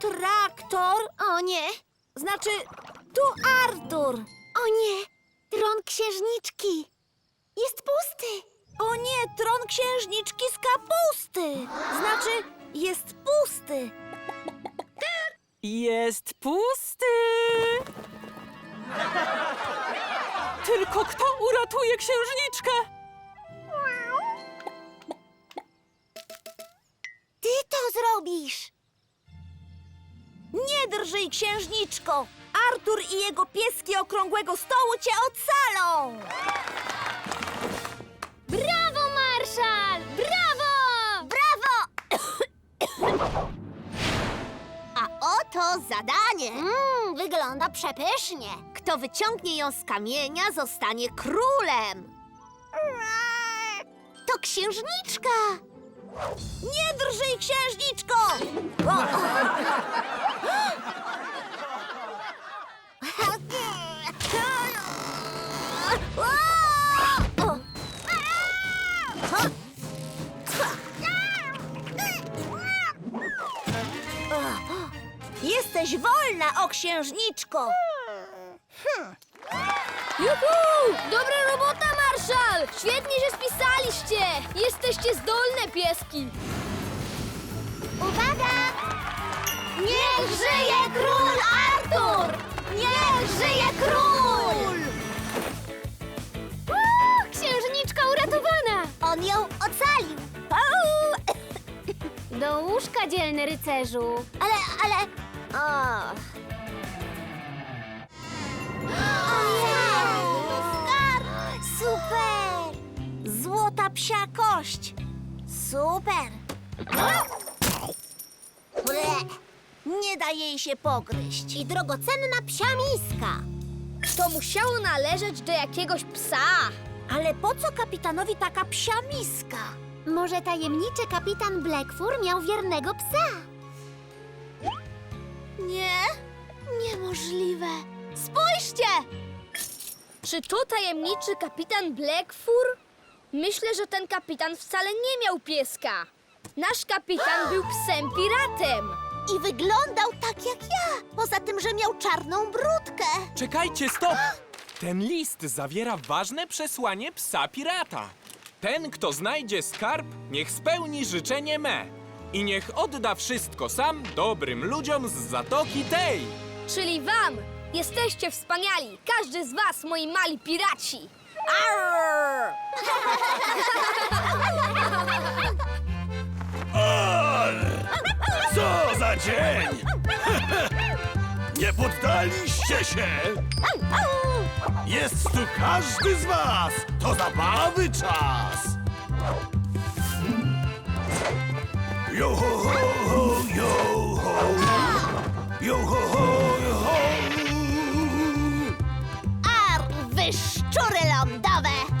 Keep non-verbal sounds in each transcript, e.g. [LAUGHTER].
traktor. O nie, Znaczy, tu Artur. o nie, tron księżniczki. Jest pusty. O nie, tron księżniczki z kapusty. Znaczy, jest pusty. Jest pusty! Tylko kto uratuje księżniczkę? Ty to zrobisz. Nie drżyj, księżniczko. Artur i jego pieski okrągłego stołu cię ocalą. Brawo, marszal! Brawo! Brawo! A oto zadanie. Mm, wygląda przepysznie. Kto wyciągnie ją z kamienia, zostanie królem. To księżniczka. Nie drżyj, księżniczko. O, jesteś wolna, o księżniczko. Juhu! Dobra robota, marszal! Świetnie się spisaliście! Jesteście zdolne pieski! Uwaga! Niech żyje król Artur! Niech żyje król! Łóżka, dzielny rycerzu! Ale, ale... O. Super! Złota psia kość. Super! Ble. Nie da jej się pogryźć. I drogocenna psia miska. To musiało należeć do jakiegoś psa! Ale po co kapitanowi taka psia miska? Może tajemniczy kapitan Blackfur miał wiernego psa? Nie, niemożliwe. Spójrzcie! Czy to tajemniczy kapitan Blackfur? Myślę, że ten kapitan wcale nie miał pieska. Nasz kapitan był psem piratem. I wyglądał tak jak ja. Poza tym, że miał czarną brudkę. Czekajcie, stop! Ten list zawiera ważne przesłanie psa pirata. Ten, kto znajdzie skarb, niech spełni życzenie me. I niech odda wszystko sam dobrym ludziom z zatoki tej. Czyli wam! Jesteście wspaniali! Każdy z was, moi mali piraci! Arr! Co za dzień! [LAUGHS] Nie poddaliście się! Jest tu każdy z was! To zabawy czas! Yo ho ho ho, yo ho! Yo ho ho, ho! Ar, wy szczury lądowe!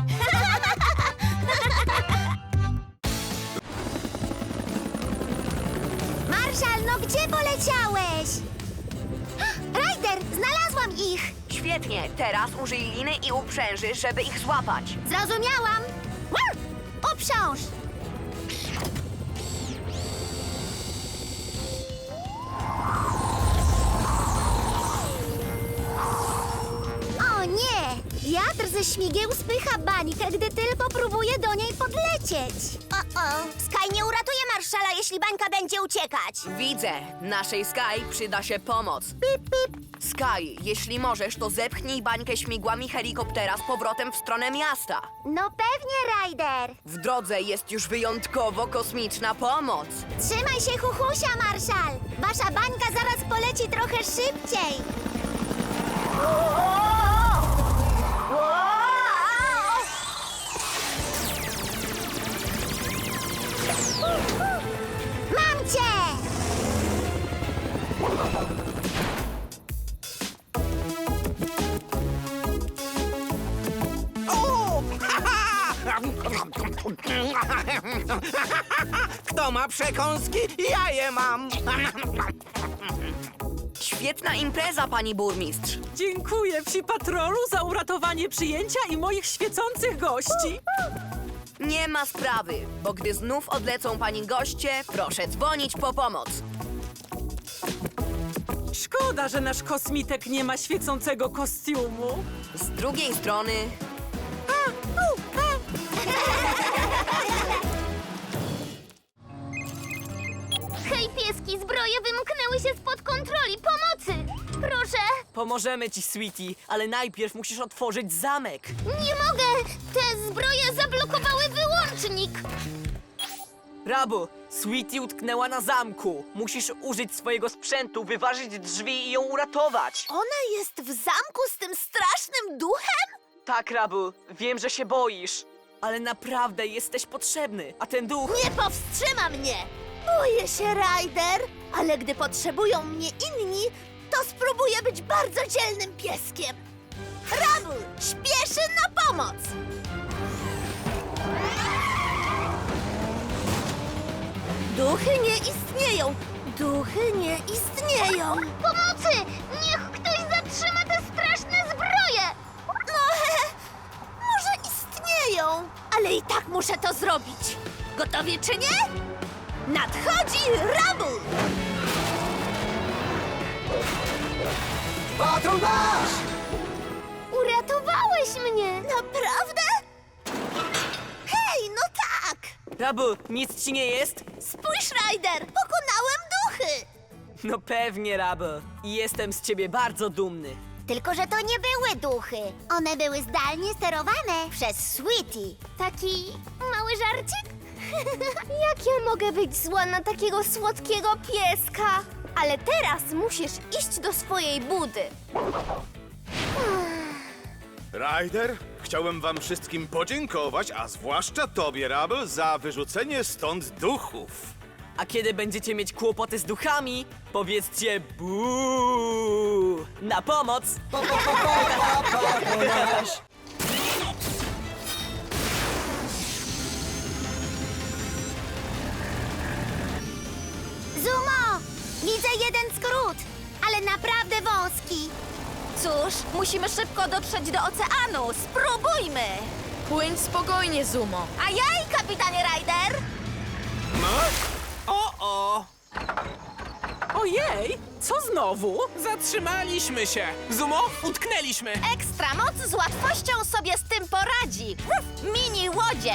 Świetnie, teraz użyj liny i uprzęży, żeby ich złapać. Zrozumiałam! Uprząż! O nie! Wiatr ze śmigieł spycha bańkę, gdy tylko próbuje do niej podlecieć. O-o! Sky nie uratuje marszala, jeśli bańka będzie uciekać. Widzę, naszej Sky przyda się pomoc. Pip, pip. Sky, jeśli możesz, to zepchnij bańkę śmigłami helikoptera z powrotem w stronę miasta. No pewnie, Ryder. W drodze jest już wyjątkowo kosmiczna pomoc. Trzymaj się, chuchusia, marszal! Wasza bańka zaraz poleci trochę szybciej. [LAUGHS] Kto ma przekąski? Ja je mam. Świetna impreza, pani burmistrz. Dziękuję psi patrolu za uratowanie przyjęcia i moich świecących gości. Nie ma sprawy, bo gdy znów odlecą pani goście, proszę dzwonić po pomoc. Szkoda, że nasz kosmitek nie ma świecącego kostiumu. Z drugiej strony... Hej, pieski, zbroje wymknęły się spod kontroli. Pomocy! Proszę! Pomożemy ci, Sweetie, ale najpierw musisz otworzyć zamek. Nie mogę! Te zbroje zablokowały wyłącznik! Rabu, Sweetie utknęła na zamku. Musisz użyć swojego sprzętu, wyważyć drzwi i ją uratować. Ona jest w zamku z tym strasznym duchem? Tak, Rabu, wiem, że się boisz, ale naprawdę jesteś potrzebny, a ten duch... Nie powstrzyma mnie! Boję się, Ryder, ale gdy potrzebują mnie inni, to spróbuję być bardzo dzielnym pieskiem. Rabul śpieszy na pomoc! Duchy nie istnieją! Duchy nie istnieją! Pomocy! Niech ktoś zatrzyma te straszne zbroje! No, [LAUGHS] może istnieją, ale i tak muszę to zrobić. Gotowi czy nie? Nadchodzi Rabul! Patrol! Uratowałeś mnie! Naprawdę? Rabu, nic ci nie jest? Spójrz, Ryder! Pokonałem duchy! No pewnie, Rabu. I jestem z ciebie bardzo dumny. Tylko, że to nie były duchy. One były zdalnie sterowane przez Sweetie. Taki mały żarcik? [LAUGHS] Jak ja mogę być zła na takiego słodkiego pieska? Ale teraz musisz iść do swojej budy. Ryder, chciałem wam wszystkim podziękować, a zwłaszcza tobie, Rabel, za wyrzucenie stąd duchów. A kiedy będziecie mieć kłopoty z duchami, powiedzcie buu! Na pomoc! Zumo! Widzę jeden skrót, ale naprawdę wąski. Cóż, musimy szybko dotrzeć do oceanu. Spróbujmy! Płyń spokojnie, Zumo. A jaj, kapitanie Ryder! O, o! Ojej, co znowu? Zatrzymaliśmy się! Zumo, utknęliśmy! Ekstra moc z łatwością sobie z tym poradzi. Ruf, mini łodzie!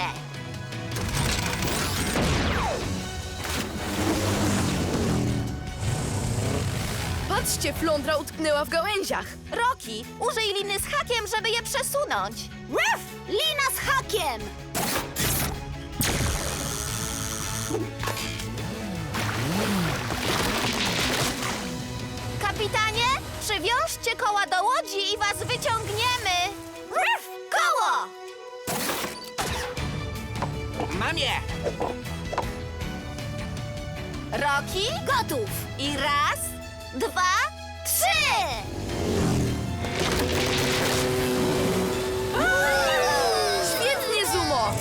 Patrzcie, flądra utknęła w gałęziach. Roki, użyj liny z hakiem, żeby je przesunąć. Ruf, lina z hakiem! Kapitanie, przywiążcie koła do łodzi i was wyciągniemy. Ruf, koło! Mamie! Roki, gotów. I raz, dwa, trzy! Świetnie, Zumo!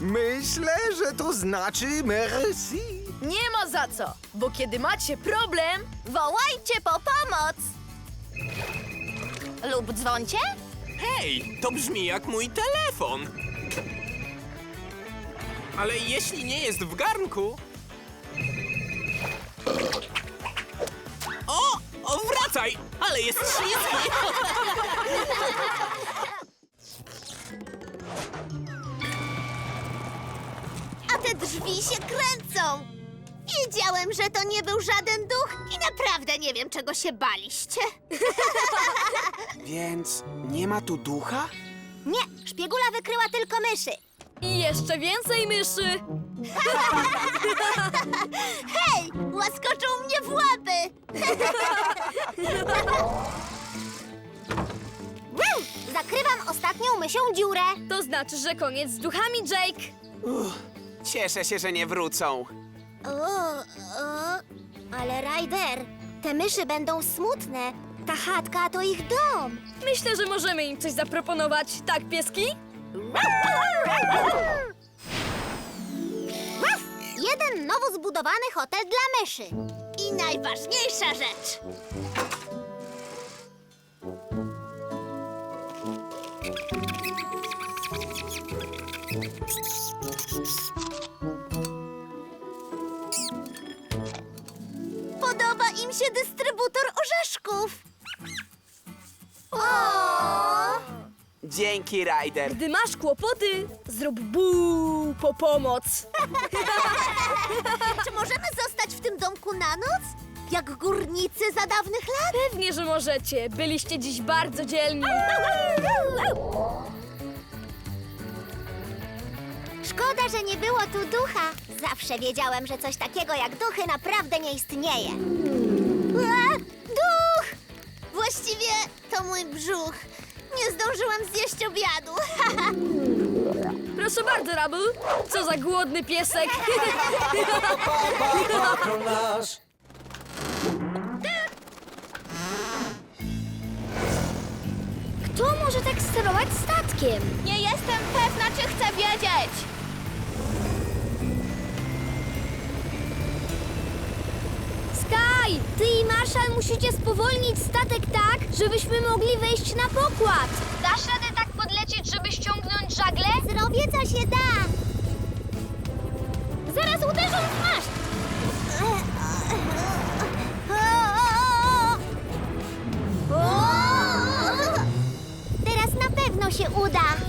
Myślę, że to znaczy merci. Nie ma za co, bo kiedy macie problem, Wołajcie po pomoc! Lub dzwoncie? Hej, to brzmi jak mój telefon. Ale jeśli nie jest w garnku... O! o wracaj! Ale jest śliski! A te drzwi się kręcą. Wiedziałem, że to nie był żaden duch i naprawdę nie wiem, czego się baliście. [LAUGHS] Więc nie ma tu ducha? Nie, szpiegula wykryła tylko myszy. I jeszcze więcej myszy. [LAUGHS] Hej, łaskoczył mnie w łapy. [LAUGHS] Wow, Zakrywam ostatnią mysią dziurę. To znaczy, że koniec z duchami, Jake. Cieszę się, że nie wrócą. O, o, ale Ryder, te myszy będą smutne. Ta chatka to ich dom. Myślę, że możemy im coś zaproponować, tak, pieski? Jeden nowo zbudowany hotel dla myszy. I najważniejsza rzecz. Podoba im się dystrybutor orzeszków. Dzięki, Ryder. Gdy masz kłopoty, zrób bu po pomoc. [LAUGHS] Czy możemy zostać w tym domku na noc? Jak górnicy za dawnych lat? Pewnie, że możecie. Byliście dziś bardzo dzielni. Szkoda, że nie było tu ducha. Zawsze wiedziałem, że coś takiego jak duchy naprawdę nie istnieje. A, duch! Właściwie to mój brzuch. Nie zdążyłam zjeść obiadu. [LAUGHS] Proszę bardzo, Rabel. Co za głodny piesek. Patrol [LAUGHS] nasz. Kto może tak sterować statkiem? Nie jestem pewna, czy chcę wiedzieć. Ty i Marshall musicie spowolnić statek tak, żebyśmy mogli wejść na pokład. Dasz radę tak podlecieć, żeby ściągnąć żagle? Zrobię, co się da. Zaraz uderzą w maszt. Teraz na pewno się uda.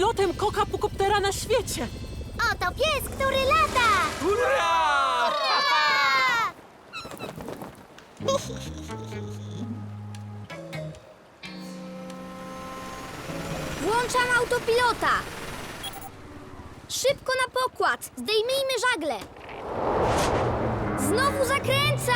Pilotem kokapukoptera na świecie. Oto pies, który lata. Hurra! Włączam autopilota. Szybko na pokład. Zdejmijmy żagle. Znowu zakręca.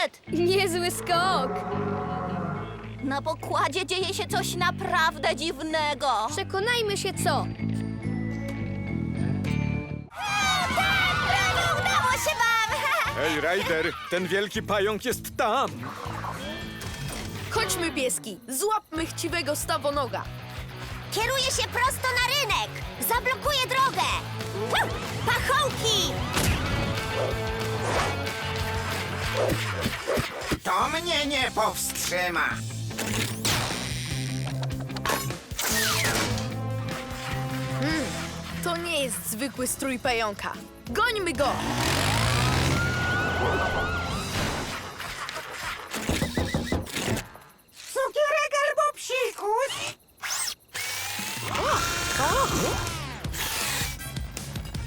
Niezły chwyt! Niezły skok! Na pokładzie dzieje się coś naprawdę dziwnego. Przekonajmy się co. Udało się wam! Ej, Ryder, ten wielki pająk jest tam! Chodźmy, pieski, złapmy chciwego stawonoga. Kieruję się prosto na rynek. Zablokuję drogę. Pachołki! To mnie nie powstrzyma. To nie jest zwykły strój pająka. Gońmy go! Cukierek albo psikus?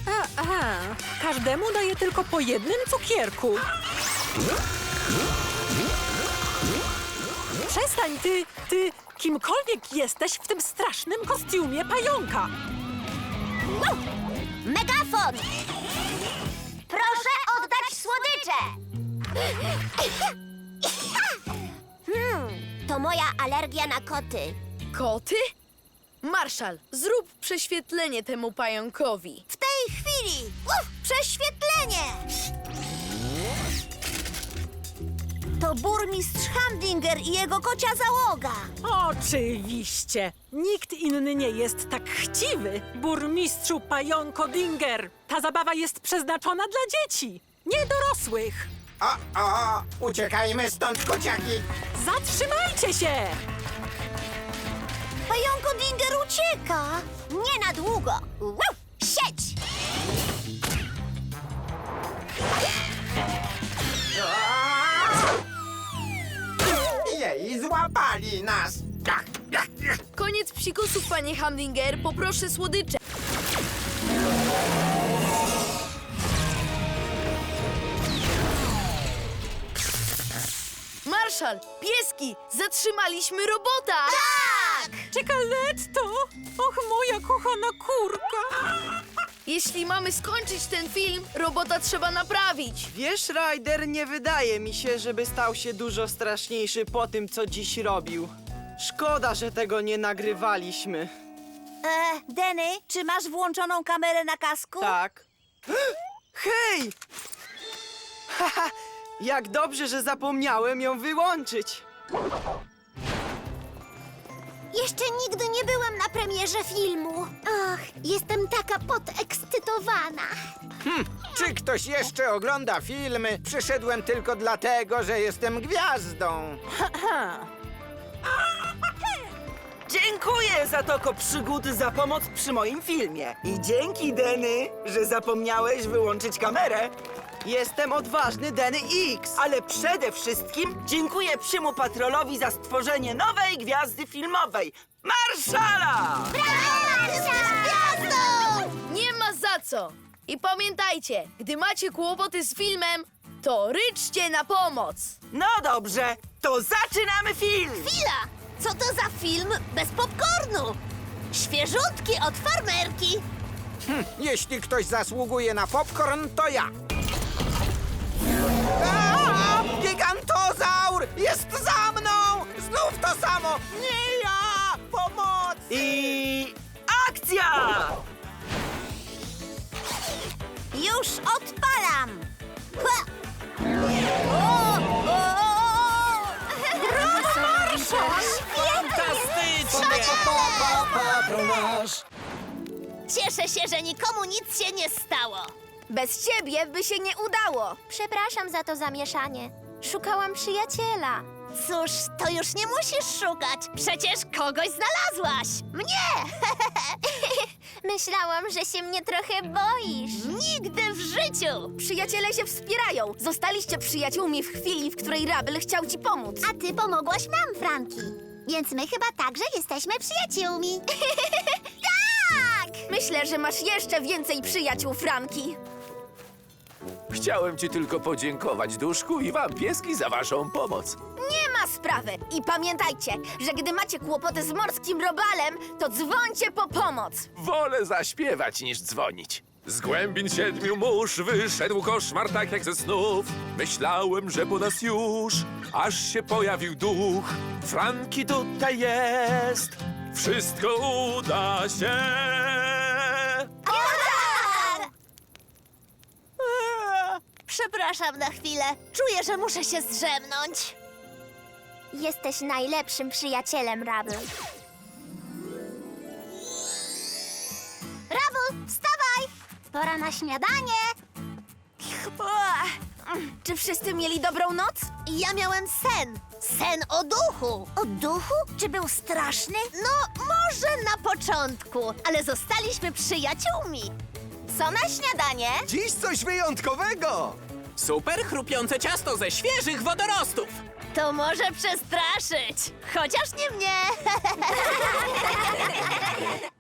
A, a, każdemu daje tylko po jednym cukierku. Przestań, ty, ty, kimkolwiek jesteś w tym strasznym kostiumie pająka. Megafon! Proszę oddać słodycze! Hmm, to moja alergia na koty. Koty? Marszal, zrób prześwietlenie temu pająkowi. W tej chwili! Uf, prześwietlenie! To burmistrz Hamdinger i jego kocia załoga. Oczywiście. Nikt inny nie jest tak chciwy. Burmistrzu Pająko Dinger. Ta zabawa jest przeznaczona dla dzieci, nie dorosłych. O, o, uciekajmy stąd, kociaki. Zatrzymajcie się! Pająko Dinger ucieka. Nie na długo. Wow! Sieć! Złapali nas. Koniec psikusów, panie Hamdinger, poproszę słodycze. Marszal, pieski, zatrzymaliśmy robota! Tak! Czekoletto! Och, moja kochana! Jeśli mamy skończyć ten film, robota trzeba naprawić. Wiesz, Ryder, nie wydaje mi się, żeby stał się dużo straszniejszy po tym, co dziś robił. Szkoda, że tego nie nagrywaliśmy. E, Denny, czy masz włączoną kamerę na kasku? Tak. [GASPS] Hej! [LAUGHS] Haha, jak dobrze, że zapomniałem ją wyłączyć. Jeszcze nigdy nie byłam na premierze filmu. Ach, jestem taka podekscytowana. Czy ktoś jeszcze ogląda filmy? Przyszedłem tylko dlatego, że jestem gwiazdą. [LAUGHS] Dziękuję, Zatoko Przygód, za pomoc przy moim filmie. I dzięki, Denny, że zapomniałeś wyłączyć kamerę. Jestem odważny Denny X. Ale przede wszystkim dziękuję Psiemu Patrolowi za stworzenie nowej gwiazdy filmowej, Marszala! Nie ma za co. I pamiętajcie, gdy macie kłopoty z filmem, to ryczcie na pomoc. No dobrze, to zaczynamy film! Chwila! Co to za film bez popcornu? Świeżutki od farmerki. Jeśli ktoś zasługuje na popcorn, to ja. A! Gigantozaur! Jest za mną! Znów to samo! Nie ja! Pomoc! I akcja! Już odpalam! Ha! O, o, o, Fantastycznie! Cieszę się, że nikomu nic się nie stało. Bez ciebie by się nie udało. Przepraszam za to zamieszanie. Szukałam przyjaciela. Cóż, to już nie musisz szukać. Przecież kogoś znalazłaś. Mnie! [LAUGHS] Myślałam, że się mnie trochę boisz. Nigdy w życiu! Przyjaciele się wspierają. Zostaliście przyjaciółmi w chwili, w której Rabel chciał ci pomóc. A ty pomogłaś nam, Franki. Więc my chyba także jesteśmy przyjaciółmi. [LAUGHS] tak! Myślę, że masz jeszcze więcej przyjaciół, Franki. Chciałem ci tylko podziękować, Duszku, i wam, pieski, za waszą pomoc. Nie ma sprawy. I pamiętajcie, że gdy macie kłopoty z morskim robalem, to dzwońcie po pomoc. Wolę zaśpiewać niż dzwonić. Z głębin siedmiu mórz wyszedł koszmar tak jak ze snów. Myślałem, że po nas już, aż się pojawił duch. Franki tutaj jest, wszystko uda się. Przepraszam na chwilę. Czuję, że muszę się zdrzemnąć. Jesteś najlepszym przyjacielem, Rabel. Rabel, wstawaj! Pora na śniadanie. Czy wszyscy mieli dobrą noc? Ja miałem sen. Sen o duchu. O duchu? Czy był straszny? No, może na początku, ale zostaliśmy przyjaciółmi. Co na śniadanie? Dziś coś wyjątkowego! Super chrupiące ciasto ze świeżych wodorostów! To może przestraszyć. Chociaż nie mnie. [LAUGHS]